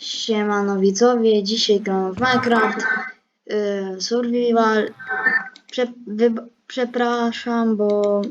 Siemano widzowie, dzisiaj gram w Minecraft yy, Survival. Prze przepraszam, bo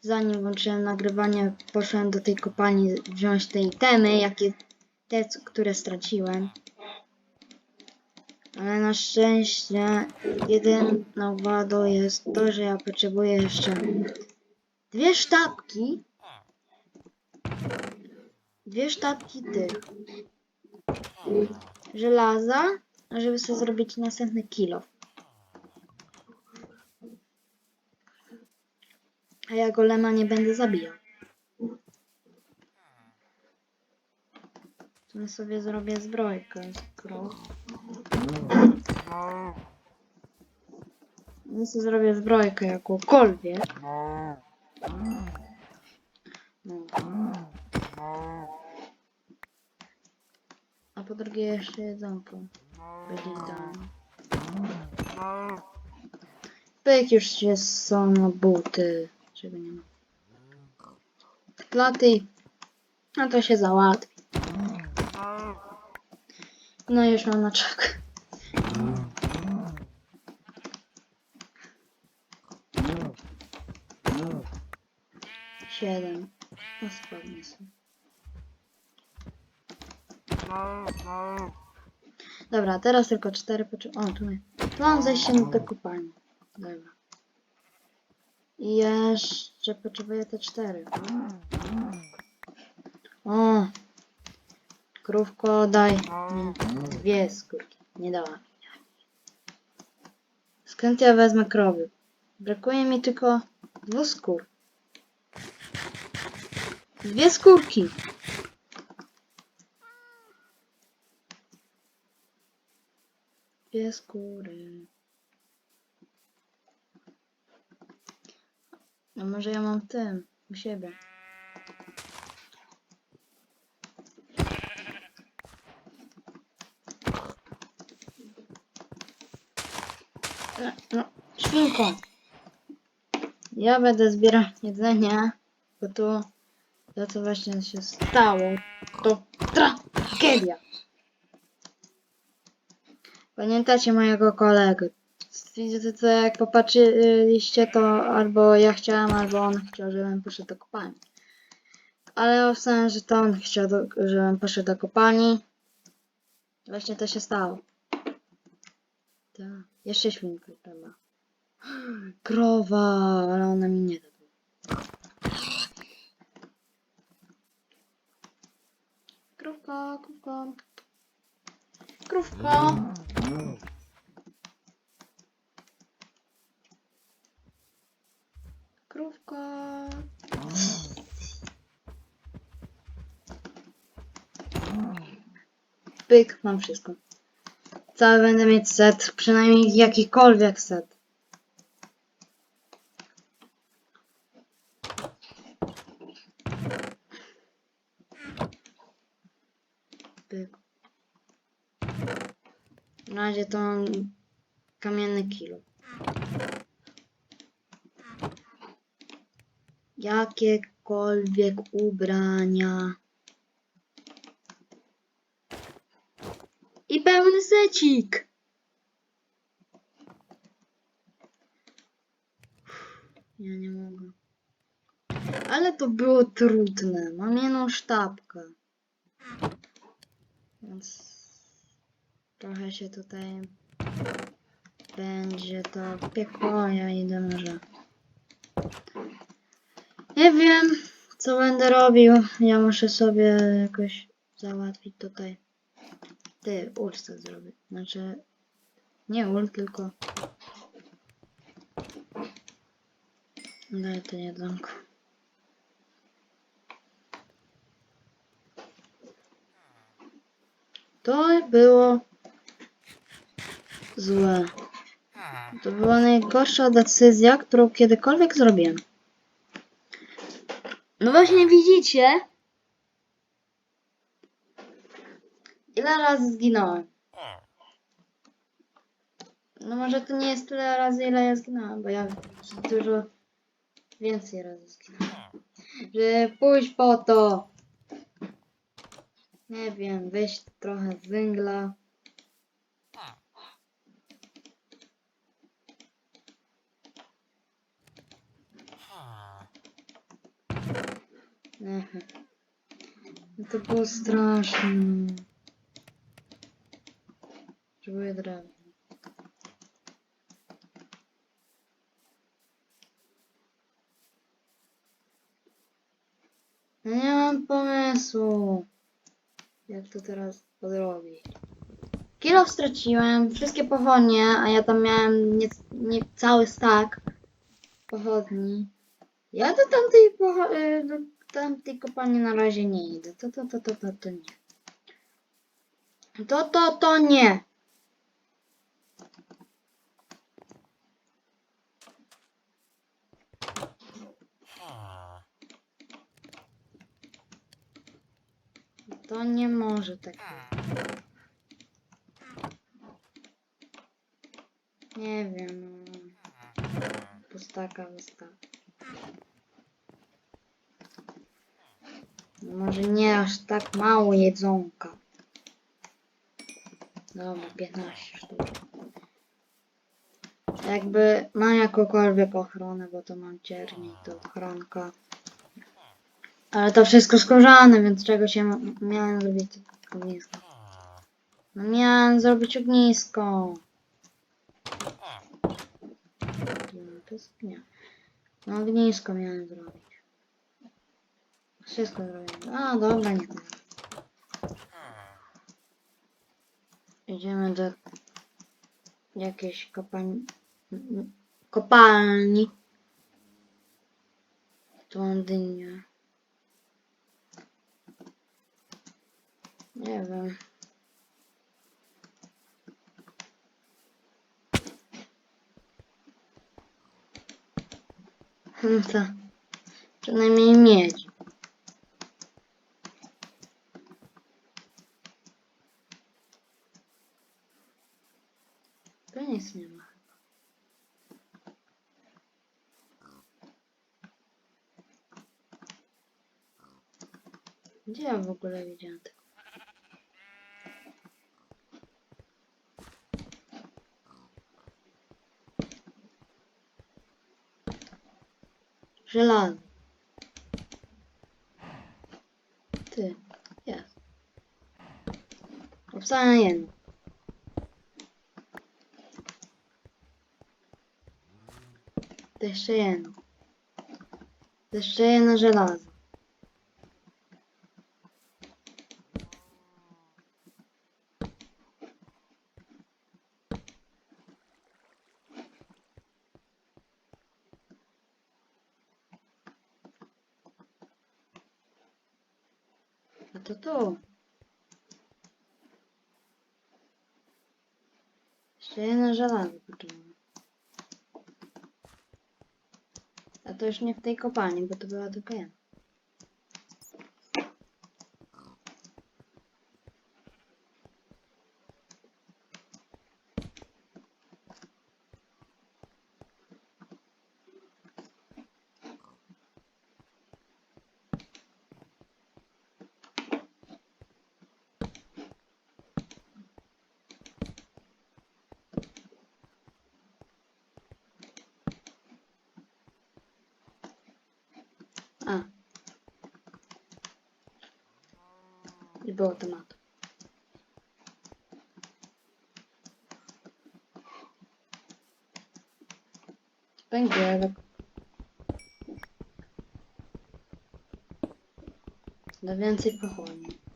zanim włączyłem nagrywanie, poszedłem do tej kopalni wziąć te itemy, jakie te, które straciłem. Ale na szczęście jedyną wadą jest to, że ja potrzebuję jeszcze dwie sztabki. Dwie sztabki tych żelaza, żeby sobie zrobić następny kilo. A ja golema nie będę zabijał. Ja sobie zrobię zbrojkę. Ja sobie zrobię zbrojkę jakąkolwiek. No. A po drugie jeszcze jedzonko. Będzie idealne. Pyk już jest są buty. Czego nie ma. Platy. No to się załatwi. No już mam na czek. Siedem. No spadnie sobie. Dobra, teraz tylko cztery. O, tu. Tu mam zejście do kopalni. Dobra. I jeszcze potrzebuję te cztery. O! Krówko, daj dwie skórki. Nie dała. Skąd ja wezmę krowy? Brakuje mi tylko dwóch skór. Dwie skórki. Dwie skóry. No może ja mam tym u siebie. No, świnko. Ja będę zbierał jedzenie, bo to, to co właśnie się stało, to tragedia. Pamiętacie mojego kolegę? To jak popatrzyliście, to albo ja chciałem, albo on chciał, żebym poszedł do kopalni. Ale obstałem, że to on chciał, do, żebym poszedł do kopalni. Właśnie to się stało. Tak. Jeszcze świnka chyba. Krowa, ale ona mi nie da. Krówka, krówka. Krówka. Krówka. Pyk, mam wszystko. Cały będę mieć set, przynajmniej jakikolwiek set. Pyk. Na razie to mam kamienny kilo. Jakiekolwiek ubrania. I pełny secik. Ja nie mogę. Ale to było trudne. Mam jedną sztabkę. Więc trochę się tutaj będzie to piekło. Ja idę może. Nie wiem, co będę robił. Ja muszę sobie jakoś załatwić tutaj. Ty, ult chcę zrobić. Znaczy, nie ult, tylko... Daj to jedzonko. To było złe. To była najgorsza decyzja, którą kiedykolwiek zrobiłem. No właśnie widzicie? Ile razy zginąłem? No może to nie jest tyle razy, ile ja zginąłem, bo ja dużo więcej razy zginąłem. Że pójść po to. Nie wiem, weź trochę węgla. Ehe. No to było straszne. Potrzebuję drewna. No nie mam pomysłu. Jak to teraz podrobić? Kilo straciłem, wszystkie pochodnie, a ja tam miałem nie, nie cały stack pochodni. Ja do tamtej, y, do tamtej kopalni na razie nie idę. To, to, to, to, to, to nie. To, to, to nie. To nie może tak. Nie wiem. no. Pustaka wystawa. No Może nie aż tak mało jedzonka. Dobra, 15 sztuk. Jakby mam jakąkolwiek ochronę, bo to mam ciernie i to ochronka. Ale to wszystko skórzane, więc czego się miałem zrobić ognisko? No miałem zrobić ognisko. No ognisko miałem zrobić. Wszystko zrobiłem. A dobra, nie. Idziemy do jakiejś kopalni. Kopalni. W Londynie. Nie wiem. No to przynajmniej mieć. Nic nie ma. Gdzie ja w ogóle widziałem tego? Żelazo. Ty, jest. Obstałem jedno. To jeszcze jedno. To jeszcze jedno żelazo. A to to. Jeszcze jedno żelazo potrzebuję. A to już nie w tej kopalni, bo to była tylko. A. I było tematu. Węgielek. Da więcej pochodni.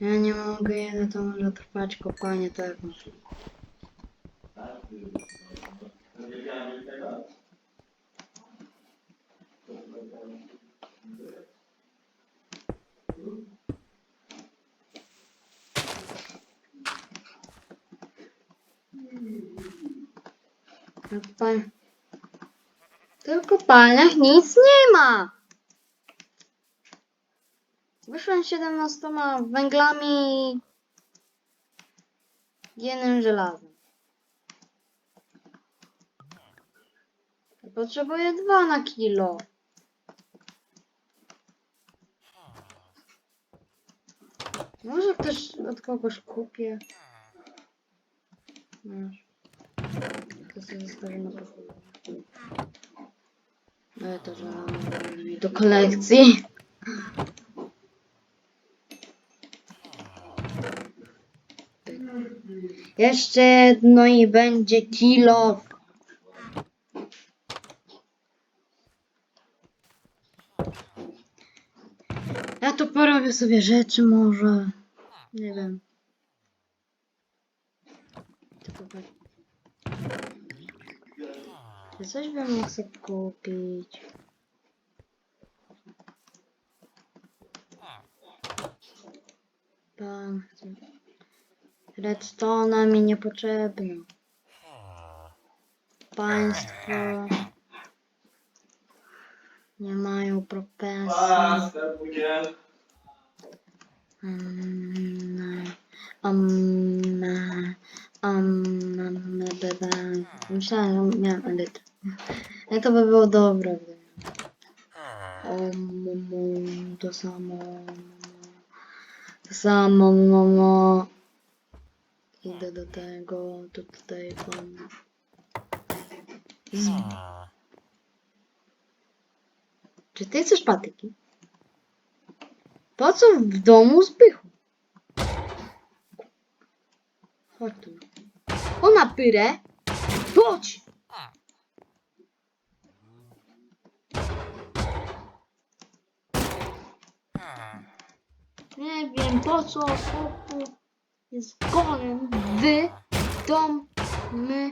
Ja nie mogę, ile to może trwać kopanie tego. W kopalniach nic nie ma. Wyszłem 17 węglami jednym żelazem. Potrzebuję dwa na kilo. Może też od kogoś kupię. To sobie zostawię na. No to, do kolekcji. Jeszcze jedno i będzie kilo. Ja tu porobię sobie rzeczy może. Nie wiem. Tak. Czy coś bym mógł sobie kupić? Pan chce. Redstone mi niepotrzebna. Państwo nie mają propensji. Mm, um, um, bebe. Myślałem, że miałem edyt. Ale to by było dobre. Um, to samo. To samo, mamo. Idę do tego, to tutaj pan. Z... Czy ty chcesz patyki? Po co w domu zbychu? Chodź tu. O na pyrę. Chodź! Nie wiem po co chłopu jest golem w dom my.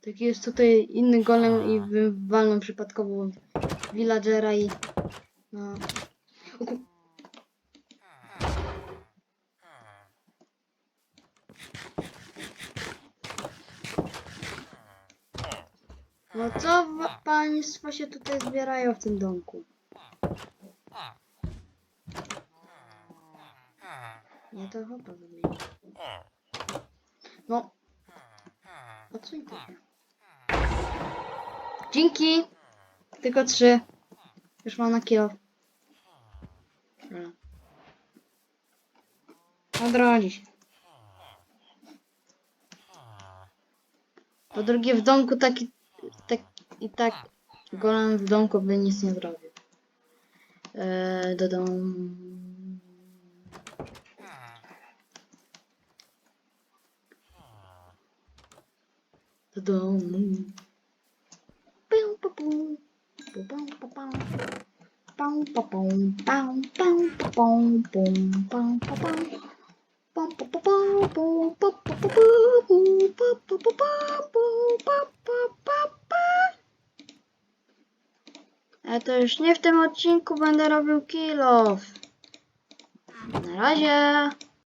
Taki jest tutaj inny golem i wywalną przypadkowo villagera i no. No co państwo się tutaj zbierają w tym domku? Nie to chyba wymienię. No. Odsuń to. Dzięki. Tylko trzy. Już mam na kilo. Odrodzi się. Po drugie w domku taki, tak i tak golem w domku by nic nie zrobił. Eee, do domu. Pum. Pum, pum, to już nie w tym odcinku będę robił kill off. Na razie.